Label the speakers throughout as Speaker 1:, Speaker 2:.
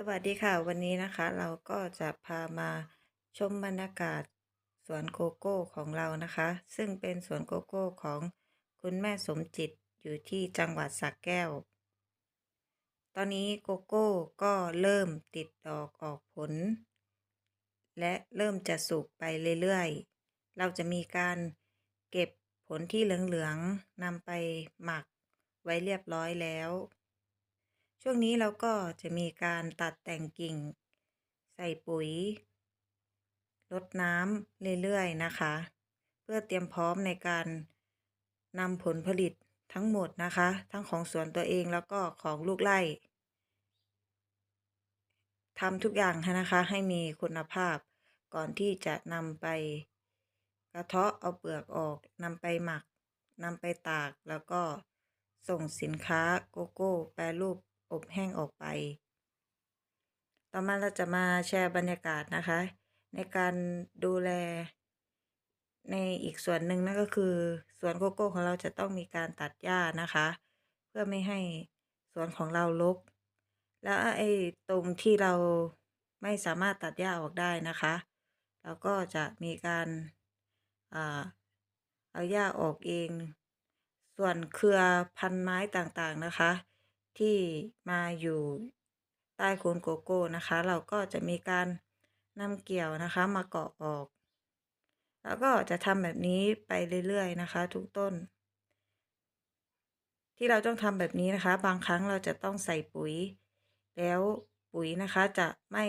Speaker 1: สวัสดีค่ะ วันนี้นะคะเราก็จะพามาชมบรรยากาศสวนโกโก้ของเรานะคะ ซึ่งเป็นสวนโกโก้ของคุณแม่สมจิตอยู่ที่จังหวัดสระแก้ว ตอนนี้โกโก้ก็เริ่มติดดอกออกผล และเริ่มจะสุกไปเรื่อยๆ เราจะมีการเก็บผลที่เหลืองๆนำไปหมักไว้เรียบร้อยแล้ว ช่วงนี้เราก็จะมีการตัดแต่งกิ่ง ใส่ปุ๋ยรดน้ำเรื่อยๆนะคะ เพื่อเตรียมพร้อมในการนำผลผลิตทั้งหมดนะคะ ทั้งของสวนตัวเองแล้วก็ของลูกไร่ทำทุกอย่างนะคะ ให้มีคุณภาพ ก่อนที่จะนำไปกระเทาะเอาเปลือกออกนำไปหมักนำไปตากแล้วก็ส่งสินค้าโกโก้ แปรรูป อบแห้งออกไป ต่อมาเราจะมาแชร์บรรยากาศนะคะ ในการดูแล ในอีกส่วนหนึ่งนั่นก็คือสวนโกโก้ของเราจะต้องมีการตัดหญ้านะคะ เพื่อไม่ให้สวนของเรารกแล้วไอ้ตรงที่เราไม่สามารถตัดหญ้าออกได้นะคะ เราก็จะมีการอเอาหญ้าออกเอง ส่วนเครือพันไม้ต่างๆนะคะ ที่มาอยู่ใต้โคนโกโก้นะคะ เราก็จะมีการนำเกี่ยวนะคะมาเกาะออก แล้วก็จะทำแบบนี้ไปเรื่อยๆนะคะ ทุกต้น ที่เราต้องทำแบบนี้นะคะ บางครั้งเราจะต้องใส่ปุ๋ย แล้วปุ๋ยนะคะจะไม่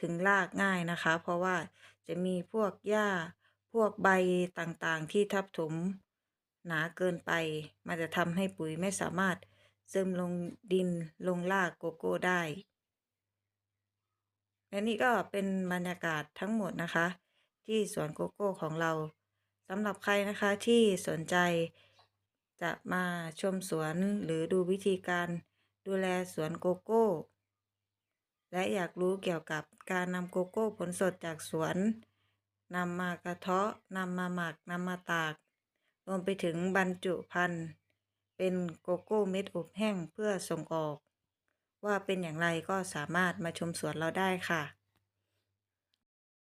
Speaker 1: ถึงรากง่ายนะคะ เพราะว่าจะมีพวกหญ้าพวกใบต่างๆที่ทับถมหนาเกินไป มันจะทำให้ปุ๋ยไม่สามารถ ซึมลงดินลงรากโกโก้ได้ และนี่ก็เป็นบรรยากาศทั้งหมดนะคะ ที่สวนโกโก้ของเราสำหรับใครนะคะที่สนใจจะมาชมสวนหรือดูวิธีการดูแลสวนโกโก้ และอยากรู้เกี่ยวกับการนำโกโก้ผลสดจากสวนนำมากระเทาะนำมาหมักนำมาตาก รวมไปถึงบรรจุภัณฑ์ เป็นโกโก้เม็ดอบแห้งเพื่อส่งออก ว่าเป็นอย่างไรก็สามารถมาชมสวนเราได้ค่ะ